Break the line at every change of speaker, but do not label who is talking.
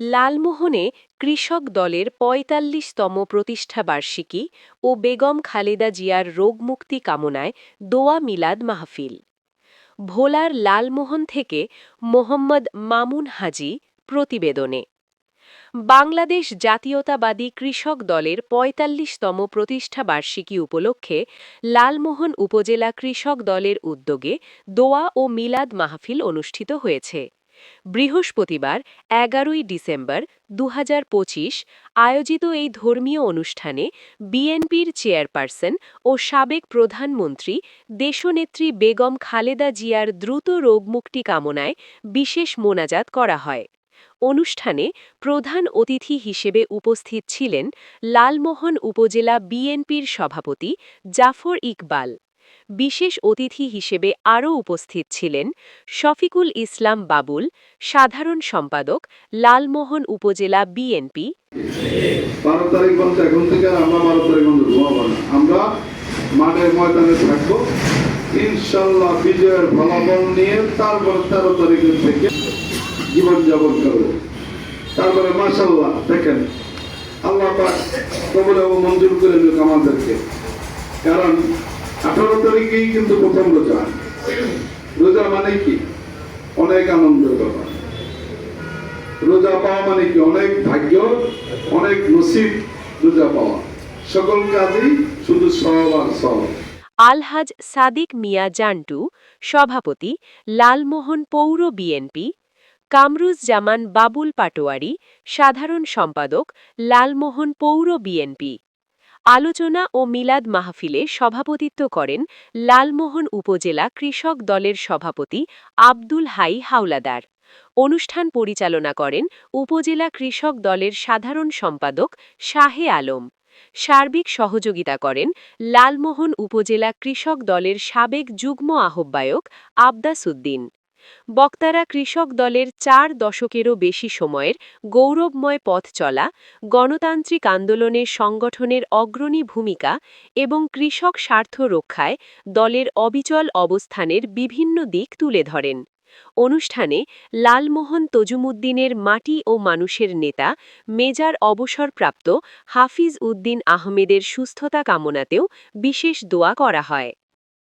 লালমোহনে কৃষক দলের পঁয়তাল্লিশতম প্রতিষ্ঠাবার্ষিকী ও বেগম খালেদা জিয়ার রোগমুক্তি কামনায় দোয়া মিলাদ মাহফিল। ভোলার লালমোহন থেকে মোহাম্মদ মামুন হাজি প্রতিবেদনে। বাংলাদেশ জাতীয়তাবাদী কৃষক দলের পঁয়তাল্লিশতম প্রতিষ্ঠাবার্ষিকী উপলক্ষে লালমোহন উপজেলা কৃষক দলের উদ্যোগে দোয়া ও মিলাদ মাহফিল অনুষ্ঠিত হয়েছে। বৃহস্পতিবার, এগারোই ডিসেম্বর দু হাজার পঁচিশ, আয়োজিত এই ধর্মীয় অনুষ্ঠানে বিএনপির চেয়ারপারসন ও সাবেক প্রধানমন্ত্রী দেশনেত্রী বেগম খালেদা জিয়ার দ্রুত রোগমুক্তি কামনায় বিশেষ মোনাজাত করা হয়। অনুষ্ঠানে প্রধান অতিথি হিসেবে উপস্থিত ছিলেন লালমোহন উপজেলা বিএনপির সভাপতি জাফর ইকবাল। বিশেষ অতিথি হিসেবে আরও উপস্থিত ছিলেন শফিকুল ইসলাম বাবুল, সাধারণ সম্পাদক, লালমোহন উপজেলা বিএনপি।
আল্লাহ কবলে ও মঞ্জুর করে আমাদেরকে। কারণ আঠারো তারিখেই কিন্তু প্রথম রোজা। রোজা মানে কি? অনেক আনন্দের ব্যাপার। রোজা পাওয়া মানে কি? অনেক ভাগ্য, অনেক নসিব রোজা পাওয়া। সকল কাজেই শুধু সব আর সব।
আলহাজ সাদিক মিয়া জান্টু, সভাপতি, লালমোহন পৌর বিএনপি কামরুজ জামান বাবুল পাটোয়ারি, সাধারণ সম্পাদক, লালমোহন পৌর বিএনপি। আলোচনা ও মিলাদ মাহফিলে সভাপতিত্ব করেন লালমোহন উপজেলা কৃষক দলের সভাপতি আব্দুল হাই হাওলাদার। অনুষ্ঠান পরিচালনা করেন উপজেলা কৃষক দলের সাধারণ সম্পাদক শাহে আলম। সার্বিক সহযোগিতা করেন লালমোহন উপজেলা কৃষক দলের সাবেক যুগ্ম আহ্বায়ক আবদাস উদ্দিন। বক্তারা কৃষক দলের চার দশকেরও বেশি সময়ের গৌরবময় পথ চলা, গণতান্ত্রিক আন্দোলনের সংগঠনের অগ্রণী ভূমিকা এবং কৃষক স্বার্থ রক্ষায় দলের অবিচল অবস্থানের বিভিন্ন দিক তুলে ধরেন। অনুষ্ঠানে লালমোহন তজুমুদ্দিনের মাটি ও মানুষের নেতা, মেজার অবসরপ্রাপ্ত হাফিজ উদ্দিন আহমেদের সুস্থতা কামনাতেও বিশেষ দোয়া করা হয়।